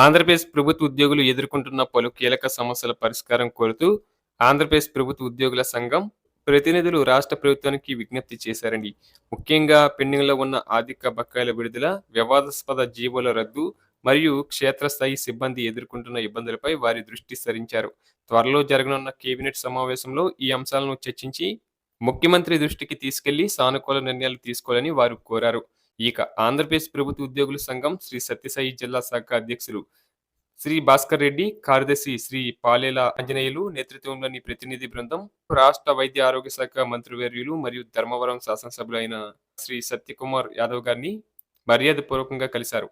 ఆంధ్రప్రదేశ్ ప్రభుత్వ ఉద్యోగులు ఎదుర్కొంటున్న పలు కీలక సమస్యల పరిష్కారం కోరుతూ ఆంధ్రప్రదేశ్ ప్రభుత్వ ఉద్యోగుల సంఘం ప్రతినిధులు రాష్ట్ర ప్రభుత్వానికి విజ్ఞప్తి చేశారండి. ముఖ్యంగా పెండింగ్లో ఉన్న ఆర్థిక బకాయిల విడుదల వివాదాస్పద జీవోల రద్దు మరియు క్షేత్రస్థాయి సిబ్బంది ఎదుర్కొంటున్న ఇబ్బందులపై వారి దృష్టి సరించారు. త్వరలో జరగనున్న కేబినెట్ సమావేశంలో ఈ అంశాలను చర్చించి ముఖ్యమంత్రి దృష్టికి తీసుకెళ్ళి సానుకూల నిర్ణయాలు తీసుకోవాలని వారు కోరారు. ఇక ఆంధ్రప్రదేశ్ ప్రభుత్వ ఉద్యోగుల సంఘం శ్రీ సత్యసాయి జిల్లా శాఖ అధ్యక్షులు శ్రీ భాస్కర్ రెడ్డి కార్యదర్శి శ్రీ పాలేల ఆంజనేయులు నేతృత్వంలోని ప్రతినిధి బృందం రాష్ట్ర వైద్య ఆరోగ్య శాఖ మంత్రివర్యులు మరియు ధర్మవరం శాసనసభ్యులైన శ్రీ సత్యకుమార్ యాదవ్ గారిని మర్యాదపూర్వకంగా కలిశారు.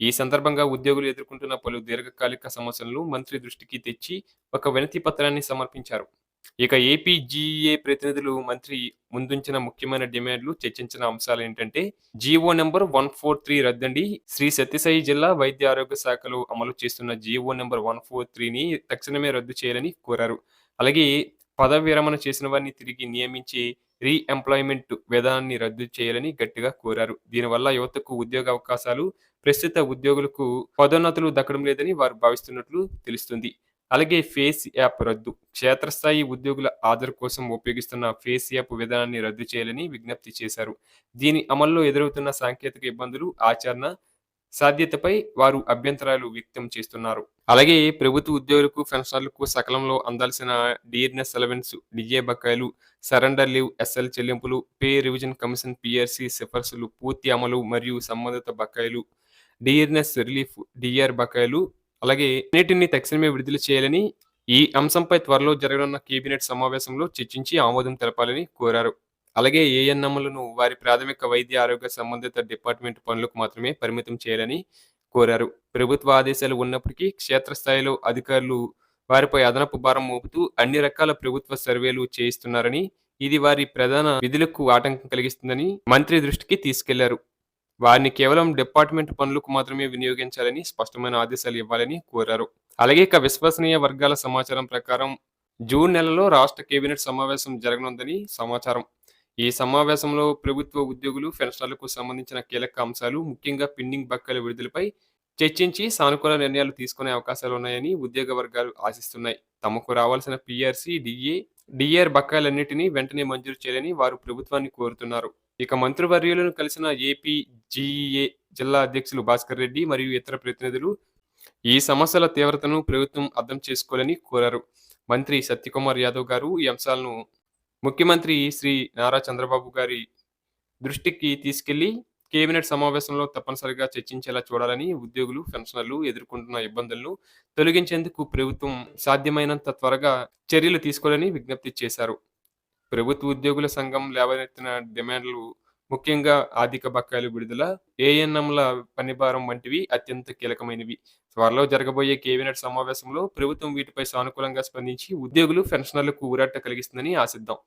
ఈ సందర్భంగా ఉద్యోగులు ఎదుర్కొంటున్న పలు దీర్ఘకాలిక సమస్యలను మంత్రి దృష్టికి తెచ్చి ఒక వినతి పత్రాన్ని సమర్పించారు. ఇక ఏపీజీఏ ప్రతినిధులు మంత్రి ముందుంచిన ముఖ్యమైన డిమాండ్లు చర్చించిన అంశాలు ఏంటంటే GO number one four three రద్దండి. Sri Sathya Sai జిల్లా వైద్య ఆరోగ్య శాఖలో అమలు చేస్తున్న జీవో నెంబర్ వన్ ఫోర్ త్రీని తక్షణమే రద్దు చేయాలని కోరారు. అలాగే పదవి విరమణ చేసిన వారిని తిరిగి నియమించి రీ ఎంప్లాయ్మెంట్ విధానాన్ని రద్దు చేయాలని గట్టిగా కోరారు. దీనివల్ల యువతకు ఉద్యోగ అవకాశాలు ప్రస్తుత ఉద్యోగులకు పదోన్నతులు దక్కడం లేదని వారు భావిస్తున్నట్లు తెలుస్తుంది. అలాగే ఫేస్ యాప్ రద్దు. క్షేత్రస్థాయి ఉద్యోగుల ఆధార్ కోసం ఉపయోగిస్తున్న ఫేస్ యాప్ విధానాన్ని రద్దు చేయాలని విజ్ఞప్తి చేశారు. దీని అమల్లో ఎదురవుతున్న సాంకేతిక ఇబ్బందులు ఆచరణ సాధ్యతపై వారు అభ్యంతరాలు వ్యక్తం చేస్తున్నారు. అలాగే ప్రభుత్వ ఉద్యోగులకు పెన్షనర్లకు సకాలంలో అందాల్సిన డిఎన్ఎస్ అలవెన్స్ డిఏ బకాయిలు సరెండర్ లీవ్ ఎస్ఎల్ చెల్లింపులు పే రివిజన్ కమిషన్ పిఆర్సి సిఫార్సులు పూర్తి అమలు మరియు సంబంధిత బకాయిలు డిఎన్ఎస్ రిలీఫ్ డిఆర్ బకాయిలు అలాగే అన్నిటిని తక్షణమే విడుదల చేయాలని ఈ అంశంపై త్వరలో జరగనున్న కేబినెట్ సమావేశంలో చర్చించి ఆమోదం తెలపాలని కోరారు. అలాగే ఏఎన్ఎంలను వారి ప్రాథమిక వైద్య ఆరోగ్య సంబంధిత డిపార్ట్మెంట్ పనులకు మాత్రమే పరిమితం చేయాలని కోరారు. ప్రభుత్వ ఆదేశాలు ఉన్నప్పటికీ క్షేత్రస్థాయిలో అధికారులు వారిపై అదనపు భారం మోపుతూ అన్ని రకాల ప్రభుత్వ సర్వేలు చేయిస్తున్నారని ఇది వారి ప్రధాన విధులకు ఆటంకం కలిగిస్తుందని మంత్రి దృష్టికి తీసుకెళ్ళారు. వారిని కేవలం డిపార్ట్మెంట్ పనులకు మాత్రమే వినియోగించాలని స్పష్టమైన ఆదేశాలు ఇవ్వాలని కోరారు. అలాగే ఇక విశ్వసనీయ వర్గాల సమాచారం ప్రకారం జూన్ నెలలో రాష్ట్ర కేబినెట్ సమావేశం జరగనుందని సమాచారం. ఈ సమావేశంలో ప్రభుత్వ ఉద్యోగులు పెన్షన్లకు సంబంధించిన కీలక అంశాలు ముఖ్యంగా పెండింగ్ బక్కల విడుదలపై చర్చించి సానుకూల నిర్ణయాలు తీసుకునే అవకాశాలు ఉన్నాయని ఉద్యోగ వర్గాలు ఆశిస్తున్నాయి. తమకు రావాల్సిన పిఆర్సీ డిఏ డిఆర్ బకాయిలన్నింటినీ వెంటనే మంజూరు చేయాలని వారు ప్రభుత్వాన్ని కోరుతున్నారు. ఇక మంత్రివర్యులను కలిసిన ఏపీ జీఏ జిల్లా అధ్యక్షులు భాస్కర్ రెడ్డి మరియు ఇతర ప్రతినిధులు ఈ సమస్యల తీవ్రతను ప్రభుత్వం అర్థం చేసుకోవాలని కోరారు. మంత్రి సత్యకుమార్ యాదవ్ గారు ఈ అంశాలను ముఖ్యమంత్రి శ్రీ నారా చంద్రబాబు గారి దృష్టికి తీసుకెళ్ళి కేబినెట్ సమావేశంలో తప్పనిసరిగా చర్చించేలా చూడాలని ఉద్యోగులు పెన్షనర్లు ఎదుర్కొంటున్న ఇబ్బందులను తొలగించేందుకు ప్రభుత్వం సాధ్యమైనంత త్వరగా చర్యలు తీసుకోవాలని విజ్ఞప్తి చేశారు. ప్రభుత్వ ఉద్యోగుల సంఘం లేవనెత్తిన డిమాండ్లు ముఖ్యంగా ఆర్థిక బకాయిలు విడుదల ఏఎన్ఎంల పనిభారం వంటివి అత్యంత కీలకమైనవి. త్వరలో జరగబోయే కేబినెట్ సమావేశంలో ప్రభుత్వం వీటిపై సానుకూలంగా స్పందించి ఉద్యోగులు పెన్షనర్లకు ఊరాట కలిగిస్తుందని ఆశిద్దాం.